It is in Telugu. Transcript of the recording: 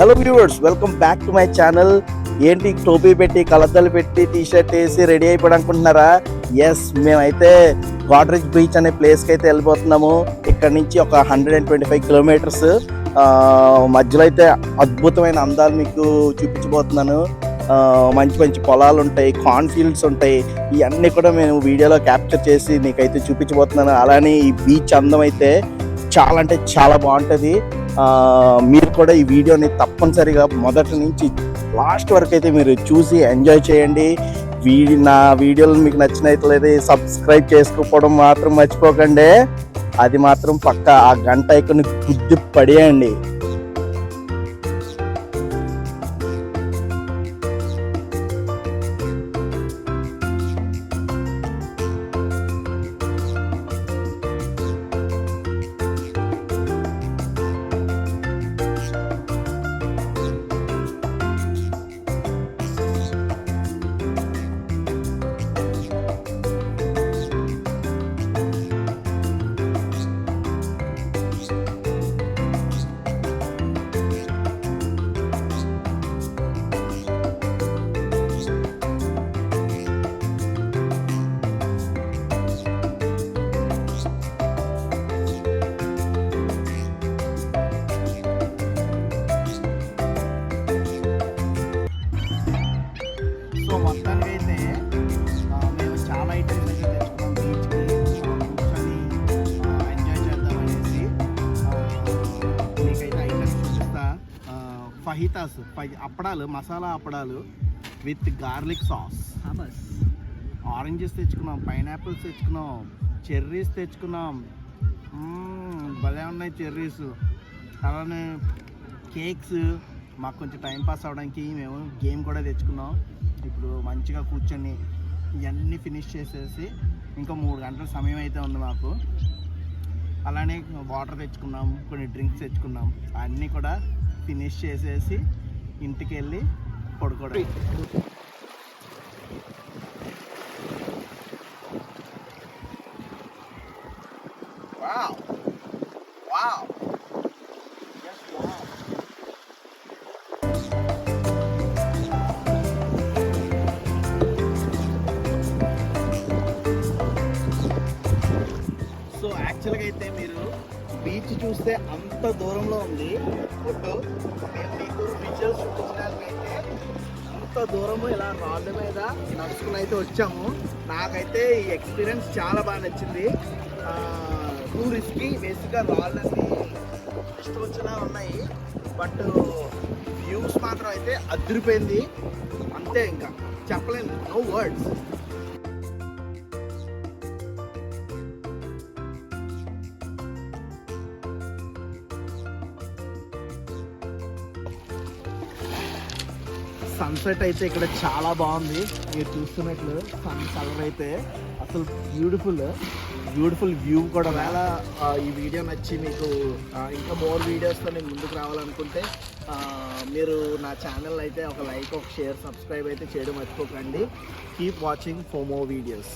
Hello viewers welcome back to my channel ఏంటి టోపీ పెట్టి కలద్దలు పెట్టి టీ షర్ట్ వేసి రెడీ అయిపోయి అనుకుంటున్నారా? ఎస్ మేమైతే గాడ్రేజ్ బీచ్ అనే ప్లేస్కి అయితే వెళ్ళిపోతున్నాము ఇక్కడ నుంచి ఒక hundred and twenty five kilometres మధ్యలో అయితే అద్భుతమైన అందాలు మీకు చూపించబోతున్నాను. మంచి మంచి పొలాలు ఉంటాయి కార్న్ ఫీల్డ్స్ ఉంటాయి. ఇవన్నీ కూడా మేము వీడియోలో క్యాప్చర్ చేసి నీకైతే చూపించబోతున్నాను. అలానే ఈ బీచ్ అందం అయితే చాలా అంటే చాలా బాగుంటుంది. మీరు కూడా ఈ వీడియోని తప్పనిసరిగా మొదటి నుంచి లాస్ట్ వరకు అయితే మీరు చూసి ఎంజాయ్ చేయండి. వీడి నా వీడియోలు మీకు నచ్చినట్లయితే సబ్స్క్రైబ్ చేసుకోవడం మాత్రం మర్చిపోకండి. అది మాత్రం పక్క ఆ గంట ఐకాన్ గుద్దు పడేయండి. ఫహితాస్ ఫహి- అప్పడాలు మసాలా అప్పడాలు విత్ గార్లిక్ సాస్ ఆరెంజెస్ తెచ్చుకున్నాం పైనాపిల్స్ తెచ్చుకున్నాం చెర్రీస్ తెచ్చుకున్నాం. భలే ఉన్నాయి చెర్రీస్ అలానే కేక్స్ మాకు కొంచెం టైం పాస్ అవడానికి మేము గేమ్ కూడా తెచ్చుకున్నాం. ఇప్పుడు మంచిగా కూర్చొని ఇవన్నీ ఫినిష్ చేసేసి ఇంకా మూడు గంటల సమయం అయితే ఉంది మాకు. అలానే వాటర్ తెచ్చుకున్నాం కొన్ని డ్రింక్స్ తెచ్చుకున్నాం. అన్నీ కూడా ఫినిష్ చేసేసి ఇంటికి వెళ్ళి పడుకోవడం Wow. Wow. Yes, wow. So యాక్చువల్గా అయితే మీరు వచ్చి చూస్తే అంత దూరంలో ఉంది. ఫుడ్ మేము మీకు విజువల్స్ చూపించడానికైతే అంత దూరము ఇలా రాళ్ళ మీద నడుచుకుని అయితే వచ్చాము. నాకైతే ఈ ఎక్స్పీరియన్స్ చాలా బాగా నచ్చింది. టూరిస్ట్కి బేసిక్గా రాళ్ళన్నీ ఇష్టం వచ్చినా ఉన్నాయి. బట్ వ్యూస్ మాత్రం అయితే అదిరిపోయింది. అంతే ఇంకా. చెప్పలేను. నో వర్డ్స్ సన్సెట్ అయితే ఇక్కడ చాలా బాగుంది. మీరు చూస్తున్నట్లు సన్ కలర్ అయితే అసలు బ్యూటిఫుల్ బ్యూటిఫుల్ వ్యూ కూడా. వేళ ఈ వీడియో నచ్చి మీకు ఇంకా మోర్ వీడియోస్తో నేను ముందుకు రావాలనుకుంటే మీరు నా ఛానల్ అయితే ఒక లైక్ ఒక షేర్ సబ్స్క్రైబ్ అయితే చేయడం మర్చిపోకండి. Keep watching for more videos